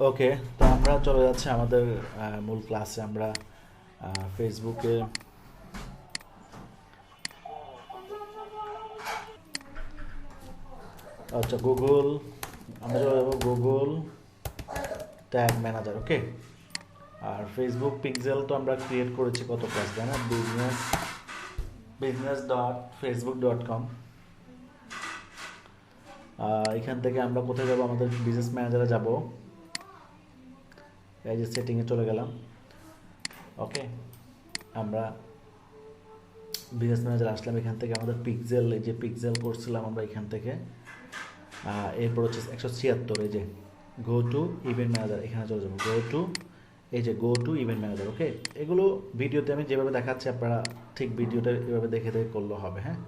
ওকে তো আমরা চলে যাচ্ছি আমাদের মূল ক্লাসে আমরা ফেসবুকে আচ্ছা গুগল আমরা চলে যাব গুগল ট্যাগ ম্যানেজার ওকে আর ফেসবুক পিক্সেল তো আমরা ক্রিয়েট করেছি কত ক্লাস তাই না business business dot Facebook dot com এখান থেকে আমরা কোথায় যাব? আমাদের বিজনেস ম্যানেজারে যাব। এই যে সেটিংয়ে চলে গেলাম। ওকে আমরা বিজনেস ম্যানেজার আসলাম এখান থেকে। আমাদের পিক্সেল এই যে পিক্সেল করছিলাম আমরা এখান থেকে। এরপর হচ্ছে একশো ছিয়াত্তর, এই যে গো টু ইভেন্ট ম্যানেজার এখানে চলে যাব। গো টু এই যে go to event manager okay এগুলো ভিডিওতে আমি যেভাবে দেখাচ্ছি, আপনারা ঠিক ভিডিওটা এভাবে দেখে দেখে করলে হবে হ্যাঁ?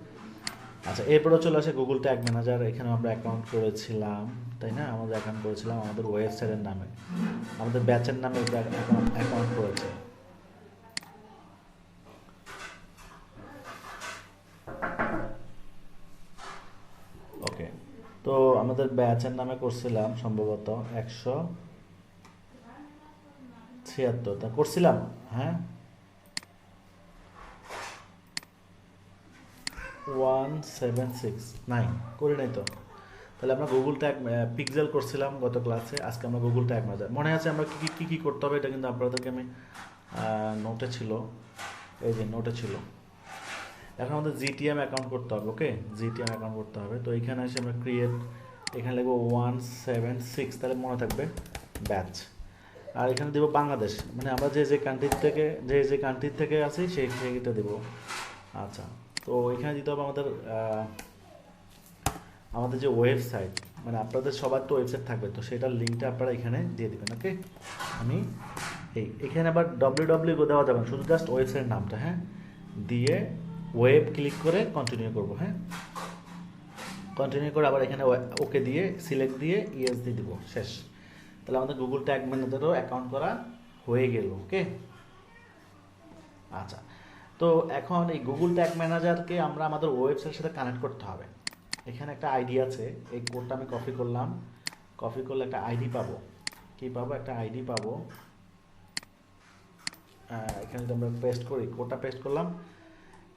আচ্ছা এরপরে চলে আসে গুগল ট্যাগ ম্যানেজার এখানে আমরা অ্যাকাউন্ট করেছিলাম, তাই না? আমাদের অ্যাকাউন্ট করেছিলাম আমাদের ওয়েবসাইটের নামে। আমাদের ব্যাচের নামে অ্যাকাউন্ট করেছে। ওকে তো আমাদের ব্যাচের নামে করছিলাম সম্ভবত একশো ছিয়াত্তর। তা করছিলাম হ্যাঁ? One seven six nine. করি নাই তো? তাহলে আমরা গুগল ট্যাগ পিক্সেল করছিলাম গত ক্লাসে আজকে আমরা গুগল ট্যাগ মাজার মনে আছে আমরা কী কী কী করতে হবে? এটা কিন্তু আপনাদেরকে আমি নোটে ছিল। এই যে নোটে ছিল। এখন আমাদের জিটিএম অ্যাকাউন্ট করতে হবে ওকে জিটিএম অ্যাকাউন্ট করতে হবে। তো এখানে এসে আমরা ক্রিয়েট এখানে লিখব ওয়ান সেভেন সিক্স, তাহলে মনে থাকবে ব্যাচ আর এখানে দেবো বাংলাদেশ। মানে আমরা যে যে কান্ট্রির থেকে, যে যে কান্ট্রির থেকে আছি সেই সেইটা দেবো। আচ্ছা। তো এখানে দিতে হবে আমাদের আমাদের যে ওয়েবসাইট মানে আপনাদের সবার তো ওয়েবসাইট থাকবে, তো সেটার লিঙ্কটা আপনারা এখানে দিয়ে দেবেন ওকে আমি এই, এখানে আবার ডব্লিউ ডব্লিউ দেওয়া যাবে শুধু জাস্ট ওয়েবসাইটের নামটা হ্যাঁ? দিয়ে ওয়েব ক্লিক করে কন্টিনিউ করব হ্যাঁ? কন্টিনিউ করে আবার এখানে ওকে দিয়ে সিলেক্ট দিয়ে ইএস দিয়ে দিব, শেষ। তাহলে আমাদের গুগল ট্যাগ ম্যানেজারও অ্যাকাউন্ট করা হয়ে গেল ওকে আচ্ছা তো এখন এই গুগল ট্যাগ ম্যানেজারকে আমরা আমাদের ওয়েবসাইটের সাথে কানেক্ট করতে হবে। এখানে একটা আইডি আছে, এই কোডটা আমি কপি করলাম। কপি করলে একটা আইডি পাবো। কি পাবো? একটা আইডি পাবো। এখানে যদি আমরা পেস্ট করি কোডটা পেস্ট করলাম।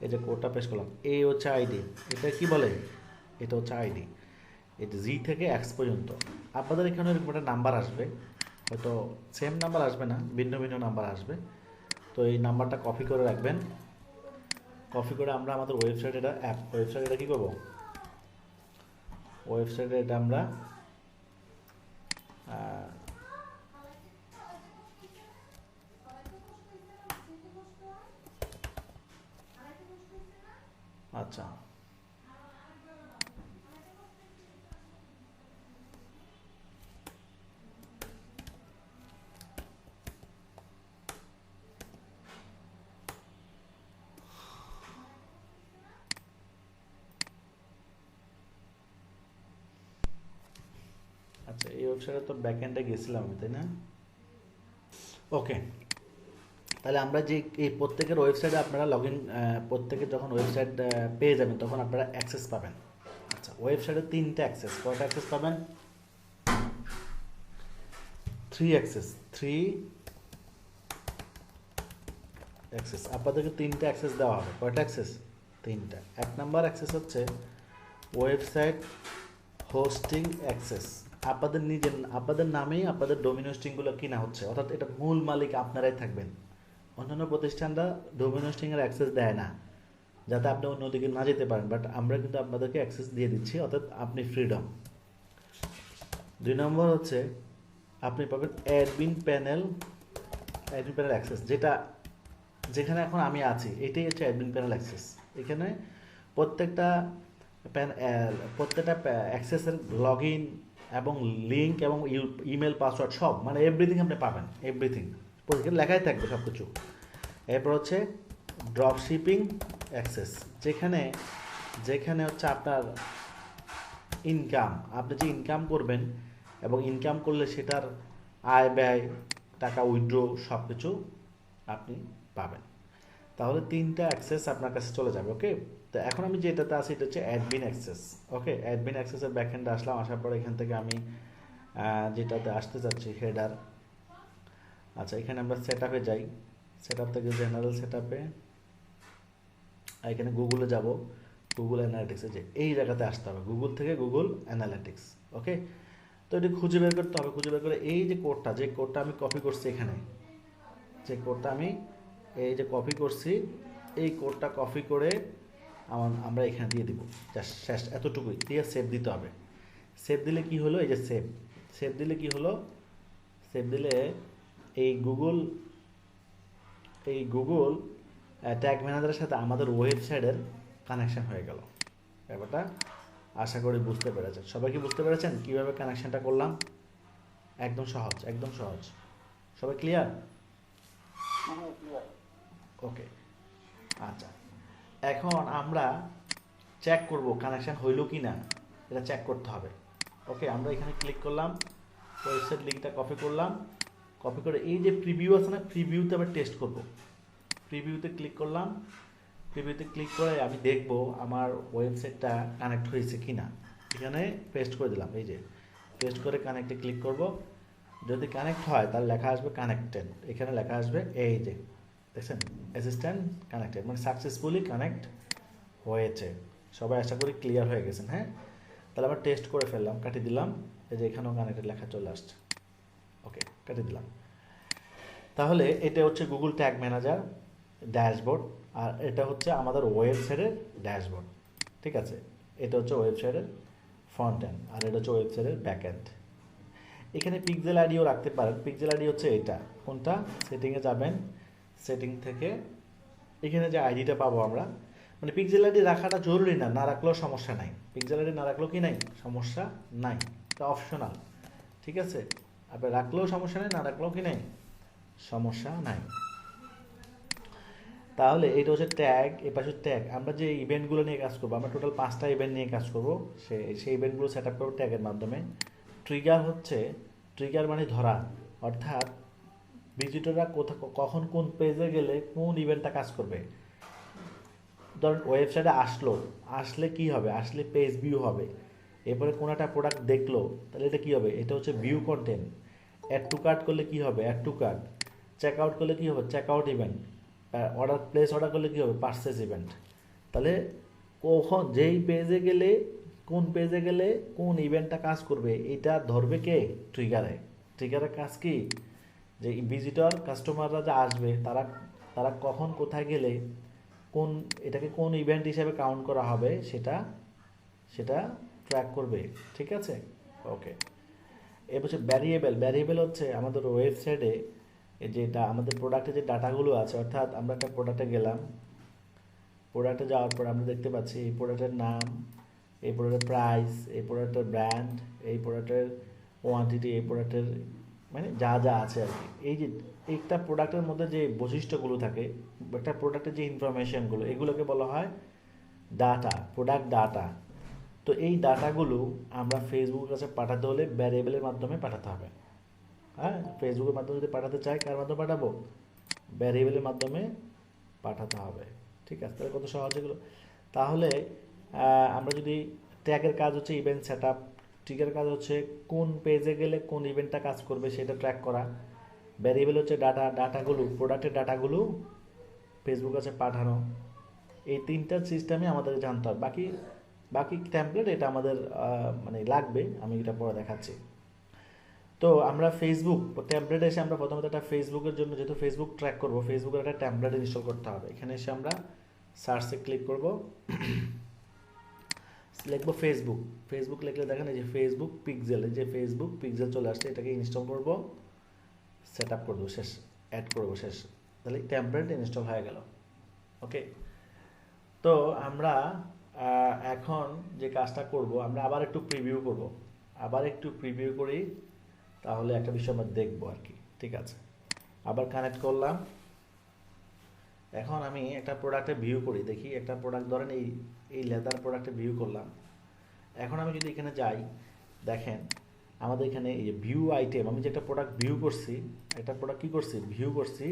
এই যে কোডটা পেস্ট করলাম এই হচ্ছে আইডি এটা কি বলে? এটা হচ্ছে আইডি এটা জি থেকে এক্স পর্যন্ত। আপনাদের এখানে এরকম একটা নাম্বার আসবে। হয়তো সেম নাম্বার আসবে না, ভিন্ন ভিন্ন নাম্বার আসবে। তো এই নাম্বারটা কপি করে রাখবেন। কপি করে আমরা আমাদের ওয়েবসাইটে এটা অ্যাপ ওয়েবসাইটে এটা কী করব? ওয়েবসাইটে এটা আমরা আচ্ছা আচ্ছা এই ওয়েবসাইটে তো ব্যাক এন্ডে গেছিলাম আমি, তাই না? ওকে তাহলে আমরা যে এই প্রত্যেকের ওয়েবসাইটে আপনারা লগ ইন প্রত্যেকের যখন ওয়েবসাইট পেয়ে যাবেন, তখন আপনারা অ্যাক্সেস পাবেন। আচ্ছা ওয়েবসাইটে তিনটে অ্যাক্সেস কয়টা অ্যাক্সেস পাবেন? থ্রি অ্যাক্সেস থ্রি অ্যাক্সেস আপনাদেরকে তিনটে অ্যাক্সেস দেওয়া হবে। কয়টা অ্যাক্সেস তিনটা। এক নাম্বার অ্যাক্সেস হচ্ছে ওয়েবসাইট হোস্টিং অ্যাক্সেস আপনাদের নিজের আপনাদের নামেই আপনাদের ডোমিন হোস্টিংগুলো কিনা হচ্ছে। অর্থাৎ এটা মূল মালিক আপনারাই থাকবেন। অন্যান্য প্রতিষ্ঠানরা ডোমিন হোস্টিংয়ের অ্যাক্সেস দেয় না, যাতে আপনি অন্যদিকে না যেতে পারেন। বাট আমরা কিন্তু আপনাদেরকে অ্যাক্সেস দিয়ে দিচ্ছি, অর্থাৎ আপনি ফ্রিডম দুই নম্বর হচ্ছে, আপনি পাবেন admin panel admin panel access যেটা যেখানে এখন আমি আছি, এটাই হচ্ছে অ্যাডমিন প্যানেল অ্যাক্সেস এখানে প্রত্যেকটা প্যান প্রত্যেকটা অ্যাক্সেসের লগ ইন এবং লিঙ্ক এবং ইমেল পাসওয়ার্ড সব মানে এভরিথিং আপনি পাবেন এভরিথিং লেখাই থাকবে সব কিছু এরপর হচ্ছে ড্রপ শিপিং অ্যাক্সেস যেখানে যেখানে হচ্ছে আপনার ইনকাম আপনি যে ইনকাম করবেন এবং ইনকাম করলে সেটার আয় ব্যয়, টাকা উইথড্র সব কিছু আপনি পাবেন। তাহলে তিনটা অ্যাক্সেস আপনার কাছে চলে যাবে ওকে তো এখন আমি যেটাতে আছি এটা হচ্ছে অ্যাডমিন অ্যাক্সেস ওকে অ্যাডমিন অ্যাক্সেসের ব্যাকএন্ডে আসলাম, আসার পর এখান থেকে আমি যেটাতে আসতে চাচ্ছি হেডার আচ্ছা এখানে আমরা সেট আপে যাই। সেট আপ থেকে জেনারেল সেট আপে এখানে গুগলে যাব। গুগল অ্যানালিটিক্সে যে, এই জায়গাতে আসতে হবে। গুগল থেকে গুগল অ্যানালিটিক্স ওকে তো এটি খুঁজে বের করতে হবে, খুঁজে বের করে এই যে কোডটা যে কোডটা আমি কপি করছি এখানে, যে কোডটা আমি এই যে কপি করছি, এই কোডটা কপি করে আমার আমরা এখানে দিয়ে দিব। জাস্ট শেষ এতটুকুই। দিয়ে সেভ দিতে হবে। সেভ দিলে কি হলো? এই যে সেভ সেভ দিলে কি হলো? সেভ দিলে এই গুগল এই গুগল ট্যাগ ম্যানেজারের সাথে আমাদের ওয়েবসাইটের কানেকশান হয়ে গেল। ব্যাপারটা আশা করি বুঝতে পেরেছেন। সবাই কি বুঝতে পেরেছেন? কীভাবে কানেকশানটা করলাম? একদম সহজ একদম সহজ। সবাই ক্লিয়ার ওকে আচ্ছা। এখন আমরা চেক করব কানেকশন হইল কি না এটা চেক করতে হবে। ওকে আমরা এখানে ক্লিক করলাম ওয়েবসাইট লিঙ্কটা কপি করলাম। কপি করে এই যে প্রিভিউ আছে না প্রিভিউতে আবার টেস্ট করব। প্রিভিউতে ক্লিক করলাম। প্রিভিউতে ক্লিক করে আমি দেখব আমার ওয়েবসাইটটা কানেক্ট হয়েছে কি না এখানে পেস্ট করে দিলাম, এই যে। পেস্ট করে কানেক্টে ক্লিক করব। যদি কানেক্ট হয়, তাহলে লেখা আসবে কানেক্টেড এখানে লেখা আসবে এই যে। দেখছেন? অ্যাসিস্ট্যান্ট কানেক্টেড মানে সাকসেসফুলি কানেক্ট হয়েছে। সবাই আশা করি ক্লিয়ার হয়ে গেছেন হ্যাঁ? তাহলে আমরা টেস্ট করে ফেললাম, কাটিয়ে দিলাম, এই যে এখানেও কানেক্টেড লেখা চলে আসছে। ওকে কাটিয়ে দিলাম। তাহলে এটা হচ্ছে গুগল ট্যাগ ম্যানেজার ড্যাশবোর্ড আর এটা হচ্ছে আমাদের ওয়েবসাইটের ড্যাশবোর্ড ঠিক আছে? এটা হচ্ছে ওয়েবসাইটের ফ্রন্ট এন্ড আর এটা হচ্ছে ওয়েবসাইটের ব্যাক এন্ড এখানে পিক্সেল আইডিও রাখতে পারেন। পিক্সেল আইডি হচ্ছে এটা। কোনটা? সেটিংয়ে যাবেন। সেটিং থেকে এখানে যে আইডিটা পাবো আমরা মানে পিক্সেল আইডি রাখাটা জরুরি না না রাখলেও সমস্যা নাই। পিক্সেল আইডি না রাখলেও কি নাই? সমস্যা নাই। এটা অপশনাল ঠিক আছে? আপনি রাখলেও সমস্যা নেই, না রাখলেও কি নাই? সমস্যা নাই। তাহলে এটা হচ্ছে ট্যাগ এ পাশে ট্যাগ আমরা যে ইভেন্টগুলো নিয়ে কাজ করব, আমরা টোটাল পাঁচটা ইভেন্ট নিয়ে কাজ করব, সে, সেই ইভেন্টগুলো সেট আপ করব ট্যাগের মাধ্যমে। ট্রিগার হচ্ছে ট্রিগার মানে ধরা, অর্থাৎ ভিজিটররা কোথা কখন কোন পেজে গেলে কোন ইভেন্টটা কাজ করবে? ধরুন ওয়েবসাইটে আসলো, আসলে কি হবে? আসলে পেজ ভিউ হবে। এরপরে কোনো একটা প্রোডাক্ট দেখল, তাহলে এটা কি হবে? এটা হচ্ছে view content add to cart করলে কি হবে? Add to cart check out করলে কি হবে? Check out event order place order করলে কী হবে? পার্সেস ইভেন্ট তাহলে কখন, যেই পেজে গেলে, কোন পেজে গেলে কোন ইভেন্টটা কাজ করবে, এটা ধরবে কে? ট্রিগারে ট্রিগারের কাজ কি? যে ভিজিটর কাস্টমাররা যা আসবে, তারা তারা কখন কোথায় গেলে, কোন, এটাকে কোন ইভেন্ট হিসেবে কাউন্ট করা হবে, সেটা সেটা ট্র্যাক করবে, ঠিক আছে? ওকে এ হচ্ছে ভ্যারিয়েবল ভ্যারিয়েবল হচ্ছে আমাদের ওয়েবসাইটে যেটা আমাদের প্রোডাক্টে যে ডাটাগুলো আছে, অর্থাৎ আমরা একটা প্রোডাক্টে গেলাম প্রোডাক্টে যাওয়ার পর আমরা দেখতে পাচ্ছি এই প্রোডাক্টের নাম, এই প্রোডাক্টের প্রাইস এই প্রোডাক্টের ব্র্যান্ড এই প্রোডাক্টের কোয়ান্টিটি এই প্রোডাক্টের মানে যা যা আছে আর কি। এই যে একটা প্রোডাক্টের মধ্যে যে বৈশিষ্ট্যগুলো থাকে, একটা প্রোডাক্টের যে ইনফরমেশনগুলো এগুলোকে বলা হয় ডাটা প্রোডাক্ট ডাটা তো এই ডাটাগুলো আমরা ফেসবুকের কাছে পাঠাতে হলে ভ্যারিয়েবলের মাধ্যমে পাঠাতে হবে। হ্যাঁ? ফেসবুকের মাধ্যমে যদি পাঠাতে চাই, কার মাধ্যমে পাঠাবো? ভ্যারিয়েবলের মাধ্যমে পাঠাতে হবে। ঠিক আছে? তাহলে কত সহজ এগুলো? তাহলে আমরা যদি ট্র্যাকের কাজ হচ্ছে ইভেন্ট সেট আপ ট্রিকের কাজ হচ্ছে কোন পেজে গেলে কোন ইভেন্টটা কাজ করবে সেটা ট্র্যাক করা। ভ্যারিয়েবল হচ্ছে ডাটা ডাটাগুলো প্রোডাক্টের ডাটাগুলো ফেসবুক কাছে পাঠানো। এই তিনটা সিস্টেমে আমাদের জানতে হবে। বাকি বাকি ট্যাম্পলেট এটা আমাদের মানে লাগবে, আমি এটা পরে দেখাচ্ছি। তো আমরা ফেসবুক ট্যাম্পলেট এসে আমরা প্রথমত একটা ফেসবুকের জন্য, যেহেতু ফেসবুক ট্র্যাক করব ফেসবুকের একটা ট্যাম্পলেট ইনস্টল করতে হবে। এখানে এসে আমরা সার্চে ক্লিক করব। লিখব ফেসবুক ফেসবুক লিখলে দেখেন এই যে ফেসবুক পিক্সেল এই যে ফেসবুক পিক্সেল চলে আসছে, এটাকে ইনস্টল করব সেট আপ করব, শেষ অ্যাড করব, শেষ। তাহলে ট্যাম্পলেট ইনস্টল হয়ে গেল। ওকে তো আমরা এখন যে কাজটা করব, আমরা আবার একটু প্রিভিউ করব। আবার একটু প্রিভিউ করি, তাহলে একটা বিষয় আমরা দেখব আর কি। ঠিক আছে? আবার কানেক্ট করলাম। এখন আমি একটা প্রোডাক্টে ভিউ করি, দেখি একটা প্রোডাক্ট ধরেন এই এই লেদার প্রোডাক্টে ভিউ করলাম। এখন আমি যদি এখানে যাই, দেখেন, আমাদের এখানে এই ভিউ আইটেম আমি যে একটা প্রোডাক্ট ভিউ করছি, একটা প্রোডাক্ট কী করছি? ভিউ করছি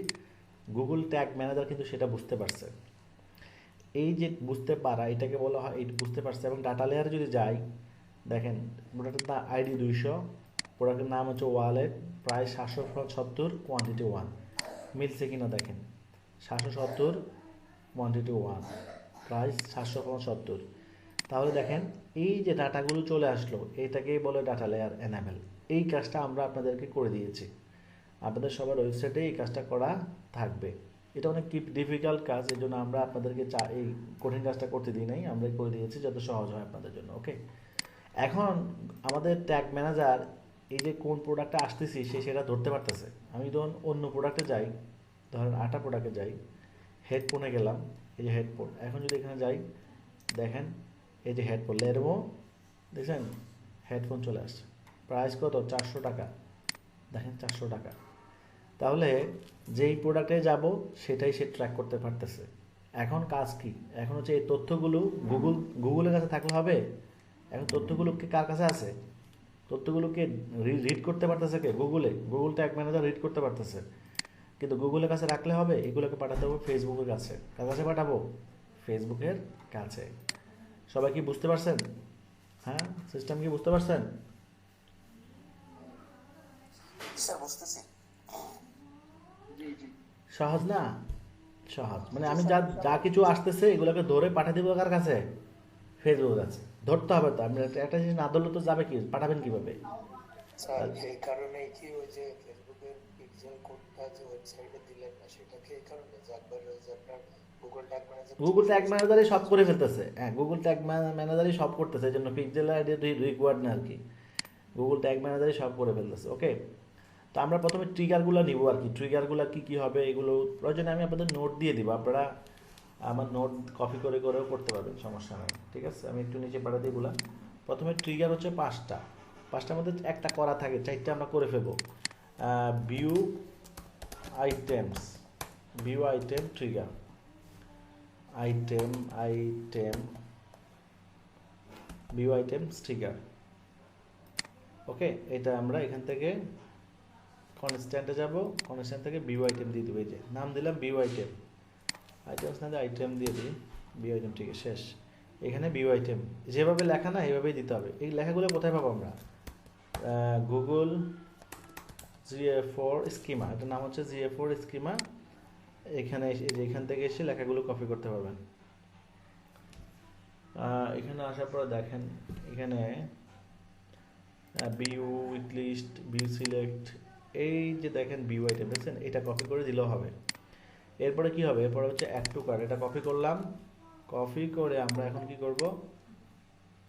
গুগল ট্যাগ ম্যানেজার কিন্তু সেটা বুঝতে পারছে। এই যে বুঝতে পারা, এটাকে বলা হয়, এই বুঝতে পারছে, এবং ডাটা লেয়ারে যদি যাই, দেখেন প্রোডাক্টের আইডি দুইশো প্রোডাক্টের নাম হচ্ছে ওয়ালেট প্রায় সাতশো সত্তর কোয়ান্টিটি ওয়ান মিলছে কিনা দেখেন? সাতশো সত্তর কোয়ান্টিটি ওয়ান প্রাইস সাতশো সত্তর। তাহলে দেখেন, এই যে ডাটাগুলো চলে আসলো, এটাকেই বলে ডাটা লেয়ার এনামেল এই কাজটা আমরা আপনাদেরকে করে দিয়েছি। আপনাদের সবার ওয়েবসাইটে এই কাজটা করা থাকবে। এটা অনেক ডিফিকাল্ট কাজ এই জন্য আমরা আপনাদেরকে চা, এই কঠিন কাজটা করতে দিই নাই, আমরা করে দিয়েছি যাতে সহজ হয় আপনাদের জন্য ওকে এখন আমাদের ট্যাগ ম্যানেজার এই যে কোন প্রোডাক্টটা আসতেছি, সে সেটা ধরতে পারতেছে। আমি ধরুন অন্য প্রোডাক্টে যাই, ধরেন আটা প্রোডাক্টে যাই হেডফোনে গেলাম এই যে হেডফোন এখন যদি এখানে যাই, দেখেন, এই যে হেডফোন লেরমো দেখছেন? হেডফোন চলে আসছে। প্রাইস কত? চারশো টাকা। দেখেন, চারশো টাকা। তাহলে যেই প্রোডাক্টে যাব, সেটাই সে ট্র্যাক করতে পারতেছে। এখন কাজ কি? এখন হচ্ছে এই তথ্যগুলো গুগল গুগলের কাছে থাকলে হবে? এখন তথ্যগুলো কি কার কাছে আছে? তথ্যগুলোকে রিড করতে পারতেছে কে? গুগলে গুগল ট্যাগ ম্যানেজার রিড করতে পারতেছে। কিন্তু গুগলের কাছে রাখলে হবে এগুলোকে পাঠাতে হবে ফেসবুকের কাছে। কার কাছে পাঠাবো? ফেসবুকের কাছে। সবাই কি বুঝতে পারছেন? হ্যাঁ? সিস্টেম কি বুঝতে পারছেন? সহজ না? সহজ। মানে আমি যা যা কিছু আসতেছে এগুলোকে ধরে পাঠিয়ে দেবো কার কাছে? ফেসবুকের কাছে। ধরতে হবে তো। আপনি একটা- জিনিস না ধরলে তো যাবে কি? পাঠাবেন কীভাবে? স্যার এই কারণেই কি ওই যে ফেসবুকের কোডটা যে ওয়েবসাইটে দিলেন না সেটা কি এই কারণে? যে একবার যে আপনার Google tag manager Google tag ম্যানেজারই সব করে ফেলতেছে। হ্যাঁ গুগল ট্যাগ ম্যানেজারই সব করতেছে এই জন্য পিক্সেল আইডি রিকোয়ার্ড না আর কি গুগল ট্যাগ ম্যানেজারই সব করে ফেলতেছে ওকে তো আমরা প্রথমে ট্রিগারগুলো নিব আর কি ট্রিগারগুলো কি কি হবে এগুলো প্রয়োজনে আমি আপনাদের নোট দিয়ে দিব। আপনারা আমার নোট কপি করে করেও করতে পারবেন সমস্যা নেই ঠিক আছে? আমি একটু নিচে পাঠা দিই প্রথমে ট্রিগার হচ্ছে পাঁচটা। পাঁচটার মধ্যে একটা করা থাকে চারটা আমরা করে ফেলব। View items view item trigger item item view item sticker okay এটা আমরা এখান থেকে কনস্ট্যান্টে যাব কনস্ট্যান্ট থেকে ভিউ আইটেম দিয়ে দেবো, এই যে নাম দিলাম ভিউ আইটেম আইটেমস না আইটেম দিয়ে দিই ভিউ আইটেম ঠিক আছে শেষ। এখানে ভিউ আইটেম যেভাবে লেখা না এইভাবেই দিতে হবে। এই লেখাগুলো কোথায় পাবো আমরা? গুগল জিএ ফোর স্কিমা, এটার নাম হচ্ছে জিএ ফোর স্কিমা। এখানে এখান থেকে এসে লেখাগুলো কপি করতে পারবেন। এখানে আসার পরে দেখেন, এখানে view with list view select এই যে দেখেন বিউ আইটেম দেখছেন এটা কপি করে দিলেও হবে। এরপরে কি হবে? এরপরে হচ্ছে অ্যাড টু কার্ড এটা কপি করলাম। কপি করে আমরা এখন কি করব?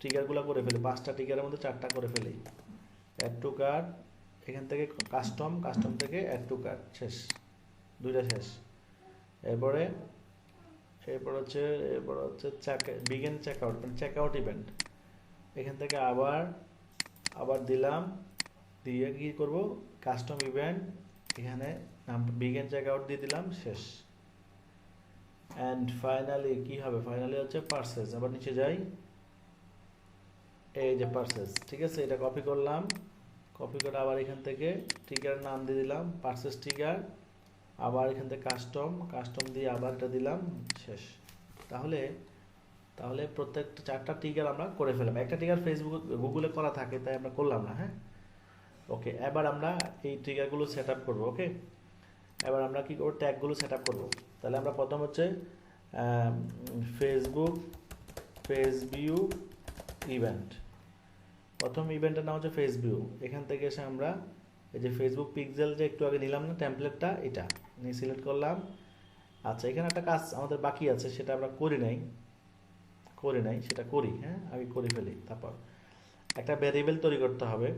টিকারগুলো করে ফেলি। পাঁচটা টিকারের মধ্যে চারটা করে ফেলি। অ্যাড টু কার্ড এখান থেকে কাস্টম কাস্টম থেকে অ্যাড টু কার্ড শেষ, দুইটা শেষ। এরপরে, এরপর হচ্ছে এরপর হচ্ছে চেক বিগেন চেক আউট মানে চেক আউট ইভেন্ট এখান থেকে আবার আবার দিলাম, দিয়ে কি করব? কাস্টম ইভেন্ট এখানে নাম বিগেন চেক আউট দিয়ে দিলাম, শেষ। অ্যান্ড ফাইনালি কি হবে? ফাইনালি হচ্ছে পার্সেস আবার নিচে যাই। এই যে পার্সেস ঠিক আছে? এটা কপি করলাম। কপি করে আবার এখান থেকে টিকার নাম দিয়ে দিলাম পার্সেস টিকার আবার এখান থেকে কাস্টম কাস্টম দিয়ে আবার এটা দিলাম, শেষ। তাহলে তাহলে প্রত্যেকটা চারটা টিকার আমরা করে ফেললাম। একটা টিকার ফেসবুক গুগলে করা থাকে, তাই আমরা করলাম না হ্যাঁ? ওকে এবার আমরা এই ট্রিগারগুলো সেট আপ করব ওকে এবার আমরা কি করব? ট্যাগগুলো সেট আপ করব। তাহলে আমরা প্রথম হচ্ছে ফেসবুক ফেসবিউ ইভেন্ট প্রথম ইভেন্টের নাম হচ্ছে ফেসভিউ এখান থেকে এসে আমরা এই যে ফেসবুক পিক্সেল যে একটু আগে নিলাম না টেমপ্লেটটা এটা নিয়ে সিলেক্ট করলাম। আচ্ছা এখানে একটা কাজ আমাদের বাকি আছে, সেটা আমরা করি নাই। করি নাই, সেটা করি হ্যাঁ? আগে করে ফেলি, তারপর। একটা ভ্যারিয়েবল তৈরি করতে হবে।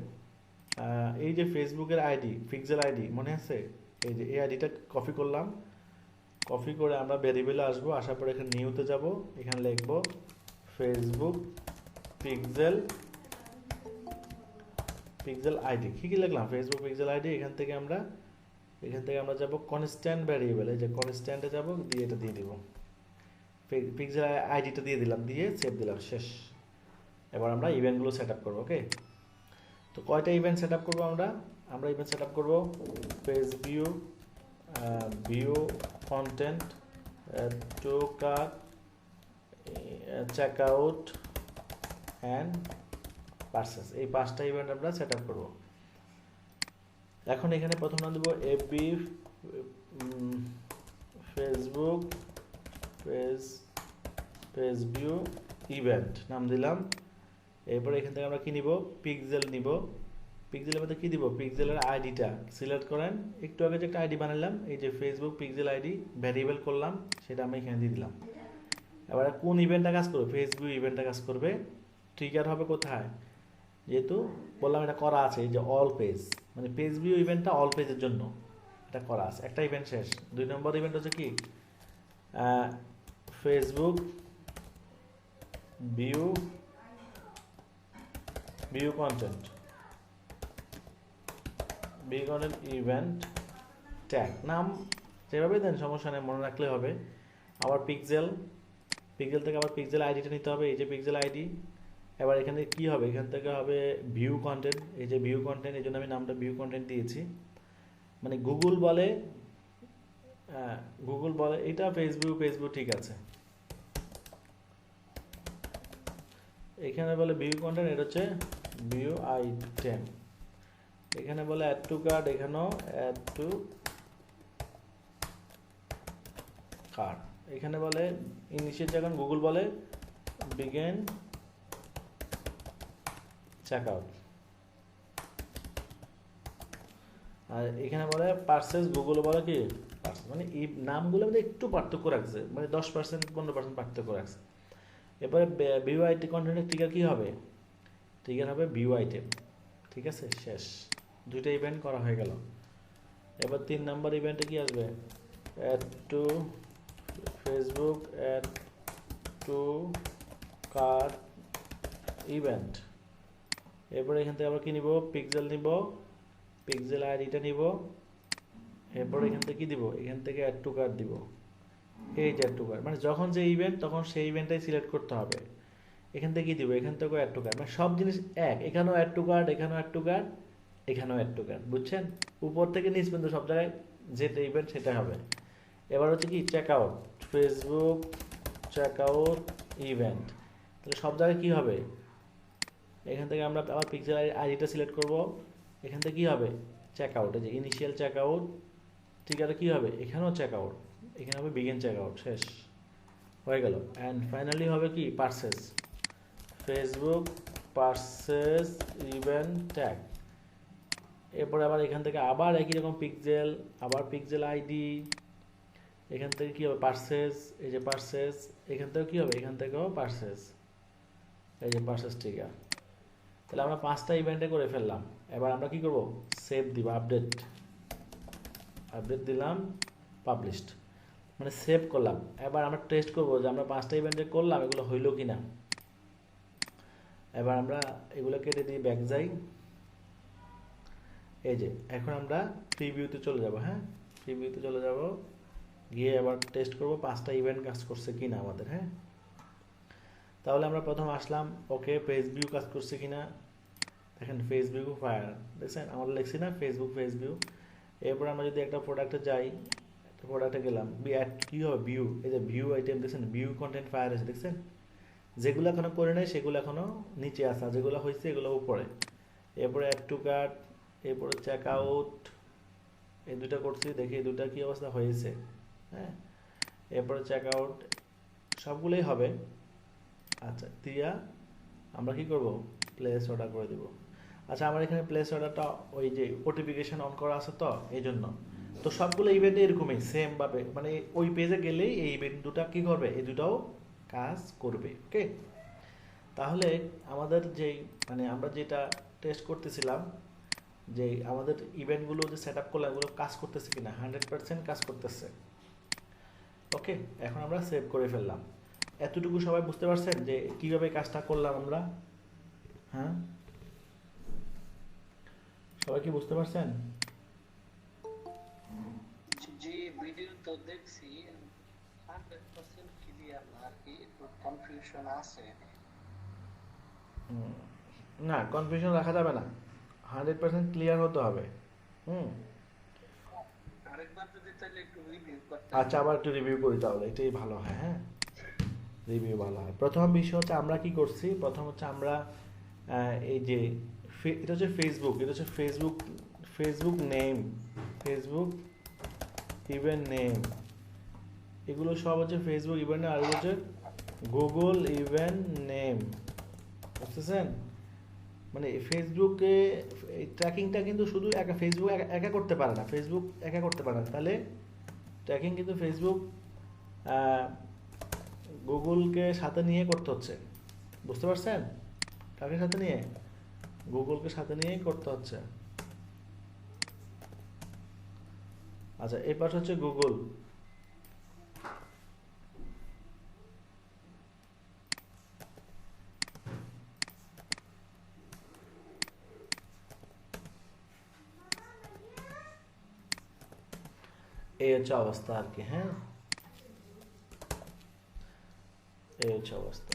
এই যে ফেসবুকের আইডি পিক্সেল আইডি মনে আছে? এই যে এই আইডিটা কপি করলাম। কপি করে আমরা ভ্যারিয়েবলে আসব, আসার পর এখানে নিউতে যাব। এখানে লিখব ফেসবুক পিক্সেল পিক্সেল আইডি কী কী লিখলাম? ফেসবুক পিক্সেল আইডি এখান থেকে আমরা, এখান থেকে আমরা যাব কনস্ট্যান্ট এই যে কনস্ট্যান্টে যাব, দিয়ে এটা দিয়ে দিব। পিক্সেল আইডিটা দিয়ে দিলাম, দিয়ে সেভ দিলাম, শেষ। এবার আমরা ইভেন্টগুলো সেট আপ করব ওকে তো কয়টা ইভেন্ট সেট আপ করব আমরা? আমরা ইভেন্ট সেট আপ করব page view view content to cart check out and purchase এই পাঁচটা ইভেন্ট আমরা সেট আপ করব। এখন এখানে প্রথম নাম দেবো FB Facebook page page view event নাম দিলাম। এরপরে এখান থেকে আমরা কি নিব? পিক্সেল নিব। পিক্সেলের মধ্যে কি দিব? পিক্সেলের আইডিটা সিলেক্ট করেন। একটু আগে যে একটা আইডি বানালাম, এই যে ফেসবুক পিক্সেল আইডি ভ্যারিয়েবল করলাম, সেটা আমি এখানে দিয়ে দিলাম। এবারে কোন ইভেন্টটা কাজ করবে? ফেসবুক ইভেন্টটা কাজ করবে। ট্রিগার হবে কোথায়? যেহেতু বললাম এটা করা আছে, এই যে অল পেজ মানে পেজ ভিউ ইভেন্টটা অল পেজের জন্য এটা করা আছে। একটা ইভেন্ট শেষ, দুই নম্বর ইভেন্ট হচ্ছে কি? Facebook view view content view content event tag নাম যেভাবে দেন সমস্যা নেই, মনে রাখলে হবে। আবার পিক্সেল পিক্সেল থেকে আবার পিক্সেল আইডিটা নিতে হবে, এই যে পিক্সেল আইডি এবার এখানে কী হবে? এখান থেকে হবে ভিউ কন্টেন্ট এই যে ভিউ কন্টেন্ট এই জন্য আমি নামটা ভিউ কন্টেন্ট দিয়েছি। মানে গুগল বলে গুগল বলে, এটা ফেসবুক ফেসবুক ঠিক আছে। এখানে বলে ভিউ কন্টেন্ট এটা হচ্ছে ভিউ আইটেম এখানে বলে অ্যাড টু কার্ড এখানেও অ্যাড টু কার্ড এখানে বলে ইনিশিয়েট যখন গুগল বলে বিগেন চেক আউট আর এখানে বলে পার্সেস গুগল বলে কি? মানে এই নামগুলো মধ্যে একটু পার্থক্য রাখছে। মানে দশ পার্সেন্ট পনেরো পার্সেন্ট পার্থক্য রাখছে। এরপরে ভিউ আইটি কন্টেন্টের টিকার কী হবে? টিকার হবে ভিউ আইটেম ঠিক আছে? শেষ। দুইটা ইভেন্ট করা হয়ে গেল। এবার তিন নাম্বার ইভেন্টে কি আসবে? Add to Facebook add to cart event এরপরে এখান থেকে আমরা কি নিব? পিক্সেল নিব। পিক্সেল আইডিটা নিব। এরপর এখান থেকে কি দিব? এখান থেকে অ্যাড টু কার্ড দিব। এই যে অ্যাড টু কার্ড মানে যখন যে ইভেন্ট তখন সেই ইভেন্টটাই সিলেক্ট করতে হবে। এখান থেকে কি দিব? এখান থেকেও অ্যাড টু কার্ড মানে সব জিনিস এক। এখানেও অ্যাড টু কার্ড এখানেও অ্যাড টু কার্ড এখানেও অ্যাড টু কার্ড বুঝছেন? উপর থেকে নিচ পর্যন্ত সব জায়গায় যেটা ইভেন্ট সেটা হবে। এবার হচ্ছে কি check out Facebook check out event তাহলে সব জায়গায় কি হবে? এখান থেকে আমরা আবার পিকচার আইডিটা সিলেক্ট করব। এখান থেকে কি হবে? চেক আউট যে ইনিশিয়াল চেক আউট ঠিক আছে, কী হবে? এখানেও চেক আউট এখানে হবে বিগিন চেক আউট শেষ, হয়ে গেল। অ্যান্ড ফাইনালি হবে কি? Purchase Facebook purchase event tag এরপরে আবার এখান থেকে আবার একই রকম পিকজেল আবার পিকজেল আইডি এখান থেকে কী হবে? পার্সেস এই যে পার্সেস এখান থেকে কী হবে? এখান থেকেও পার্সেস এই যে পার্সেস টিকা তাহলে আমরা পাঁচটা ইভেন্টে করে ফেললাম। এবার আমরা কি করব? সেভ দিব আপডেট আপডেট দিলাম পাবলিশড মানে সেভ করলাম। এবার আমরা টেস্ট করব যে আমরা পাঁচটা ইভেন্টে করলাম, এগুলো হইল কি না এবার আমরা এগুলো কেটে দিয়ে ব্যাক যাই। এই যে, এখন আমরা প্রিভিউতে চলে যাব হ্যাঁ? প্রিভিউতে চলে যাব। গিয়ে আবার টেস্ট করব পাঁচটা ইভেন্ট কাজ করছে কি না আমাদের হ্যাঁ? তাহলে আমরা প্রথম আসলাম, ওকে ভিউ কাজ করছে কিনা? দেখেন ফেসবুক ফায়ার দেখছেন? আমরা লিখছি না ফেসবুক ফেস ভিউ এরপর আমরা যদি একটা প্রোডাক্টে যাই, একটা প্রোডাক্টে গেলাম কী হবে? ভিউ এই যে ভিউ আইটেম দেখছেন? ভিউ কন্টেন্ট ফায়ার আছে দেখছেন? যেগুলো এখনও করে নেয় সেগুলো এখনও নিচে আসা যেগুলো হয়েছে, এগুলো উপরে। এরপরে অ্যাড টু কার্ট এরপরে চেক আউট এই দুটো করছি, দেখি দুটা কী অবস্থা হয়েছে হ্যাঁ? এরপরে চেক আউট সবগুলোই হবে। আচ্ছা দিয়া আমরা কি করব? প্লেস অর্ডার করে দিব। আচ্ছা আমার এখানে প্লেস অর্ডারটা ওই যে নোটিফিকেশন অন করা আছে তো, এই জন্য। তো সবগুলো ইভেন্টে এরকমই সেম ভাবে। মানে ওই পেজে গেলেই এই ইভেন্ট দুটা কি করবে? এই দুটাও কাজ করবে ওকে তাহলে আমাদের যেই মানে আমরা যেটা টেস্ট করতেছিলাম যে আমাদের ইভেন্টগুলো যে সেট আপ করলাম, এগুলো কাজ করতেছে কিনা? হান্ড্রেড পার্সেন্ট কাজ করতেছে। ওকে এখন আমরা সেভ করে ফেললাম। এতটুকু সবাই বুঝতে পারছেন যে কীভাবে কাজটা করলাম আমরা? হ্যাঁ? সবাই কি বুঝতে পারছেন? জি ভিডিও তো দেখছি। হান্ড্রেড পার্সেন্ট ক্লিয়ার না কি একটু কনফিউশন আছে। না কনফিউশন রাখা যাবে না। হান্ড্রেড পার্সেন্ট ক্লিয়ার হতে হবে। হুম। আরেকবার যদি তাহলে একটু রিভিউ করতে আচ্ছা আবার একটু রিভিউ করি তাহলে এটাই ভালো হয় হ্যাঁ? রিভিউ ভালো হয়। প্রথম বিষয় হচ্ছে আমরা কি করছি? প্রথম হচ্ছে আমরা এই যে এটা হচ্ছে ফেসবুক এটা হচ্ছে Facebook Facebook name Facebook event name এগুলো সব হচ্ছে ফেসবুক ইভেন্ট আর হচ্ছে গুগল ইভেন্ট নেম বুঝতেছেন? মানে ফেসবুকে এই ট্র্যাকিংটা কিন্তু শুধু একা ফেসবুক একা করতে পারে না। ফেসবুক একা করতে পারে না। তাহলে ট্র্যাকিং কিন্তু ফেসবুক গুগলকে সাথে নিয়ে করতে হচ্ছে। বুঝতে পারছেন? কাকে সাথে নিয়ে? গুগলকে সাথে নিয়েই করতে হচ্ছে। আচ্ছা এই পাশ হচ্ছে গুগল। এই হচ্ছে অবস্থা আর কি হ্যাঁ? এই হচ্ছে অবস্থা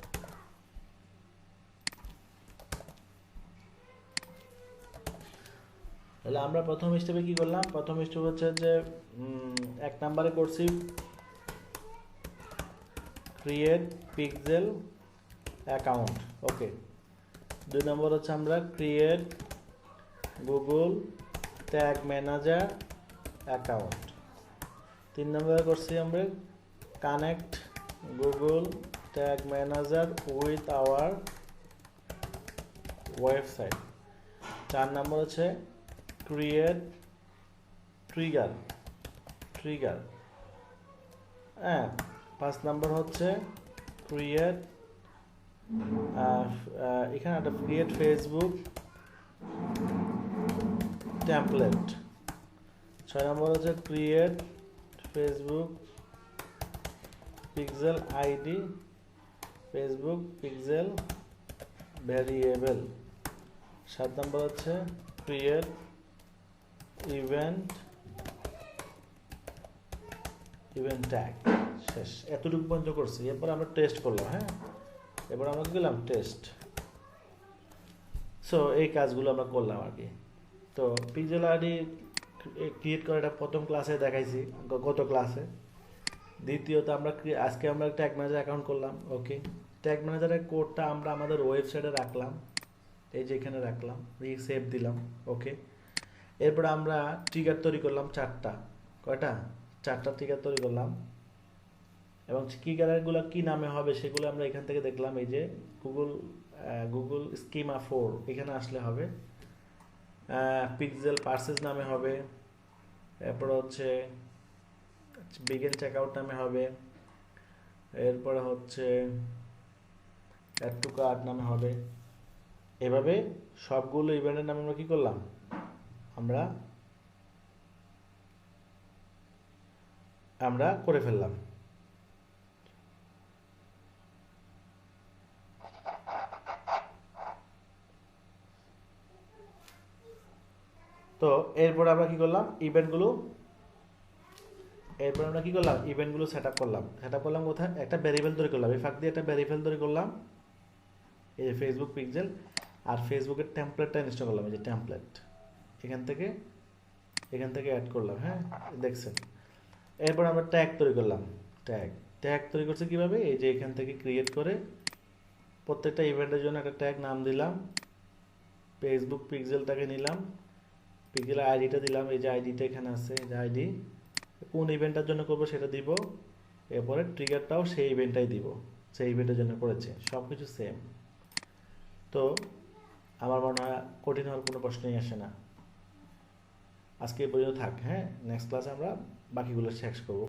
তাহলে আমরা প্রথম স্টেপে কি করলাম? প্রথম স্টেপ হচ্ছে যে এক নাম্বারে করছি ক্রিয়েট পিক্সেল অ্যাকাউন্ট ওকে দুই নম্বর হচ্ছে আমরা create Google tag manager account তিন নম্বরে করছি আমরা connect Google tag manager with our website চার নম্বর হচ্ছে ক্রিয়েট ট্রিগার ট্রিগার হ্যাঁ পাঁচ নম্বর হচ্ছে ক্রিয়েট এখানে একটা ক্রিয়েট ফেসবুক টেমপ্লেট ছয় নম্বর হচ্ছে create Facebook pixel ID Facebook pixel variable সাত নম্বর হচ্ছে ক্রিয়েট ইভেন্ট ইভেন্ট ট্যাগ শেষ। এতটুকু পর্যন্ত করছি। এরপর আমরা টেস্ট করলাম হ্যাঁ? এবার আমরা করলাম? টেস্ট সো এই কাজগুলো আমরা করলাম আর কি। তো পিক্সেল আইডি ক্রিয়েট করাটা প্রথম ক্লাসে দেখাইছি, গত ক্লাসে দ্বিতীয়ত আমরা আজকে আমরা ট্যাগ ম্যানেজার অ্যাকাউন্ট করলাম ওকে ট্যাগ ম্যানেজারের কোডটা আমরা আমাদের ওয়েবসাইটে রাখলাম। এই যে এখানে রাখলাম সেভ দিলাম ওকে এরপর আমরা ট্রিগার তৈরি করলাম চারটা, কয়টা? চারটা ট্রিগার তৈরি করলাম। এবং ট্রিগারগুলো কী নামে হবে সেগুলো আমরা এখান থেকে দেখলাম, এই যে গুগল গুগল স্কিমা ফোর এখানে আসলে হবে। পিক্সেল পার্সেস নামে হবে। এরপর হচ্ছে বিগেন চেকআউট নামে হবে। এরপরে হচ্ছে অ্যাড টু কার্ড নামে হবে। এভাবে সবগুলো ইভেন্টের নামে আমরা কি করলাম? আমরা আমরা করে ফেললাম। তো এরপর আমরা কি করলাম? ইভেন্টগুলো এরপর আমরা কি করলাম? ইভেন্টগুলো সেট আপ করলাম। সেট আপ করলাম কোথায়? একটা ভ্যারিয়েবল তৈরি করলাম। এই ফাঁক দিয়ে একটা ভ্যারিয়েবল তৈরি করলাম। এই যে ফেসবুক পিক্সেল আর ফেসবুকের টেমপ্লেটটা ইনস্টল করলাম, এই যে টেমপ্লেট এখান থেকে এখান থেকে অ্যাড করলাম হ্যাঁ? দেখছেন? এরপর আমরা ট্যাগ তৈরি করলাম। ট্যাগ ট্যাগ তৈরি করছে কীভাবে? এই যে এখান থেকে ক্রিয়েট করে প্রত্যেকটা ইভেন্টের জন্য একটা ট্যাগ নাম দিলাম। ফেসবুক পিক্সেলটাকে নিলাম। পিক্সেলের আইডিটা দিলাম। এই যে আইডিটা এখানে আছে, এই যে আইডি কোন ইভেন্টটার জন্য করব সেটা দিব। এরপরে ট্রিগারটাও সেই ইভেন্টটাই দিব। সেই ইভেন্টের জন্য করেছে। সব কিছু সেম তো আমার মনে হয় কঠিন হওয়ার কোনো প্রশ্নই আসে না। আজকে এই পর্যন্ত থাক হ্যাঁ? নেক্সট ক্লাসে আমরা বাকিগুলো শেষ করব।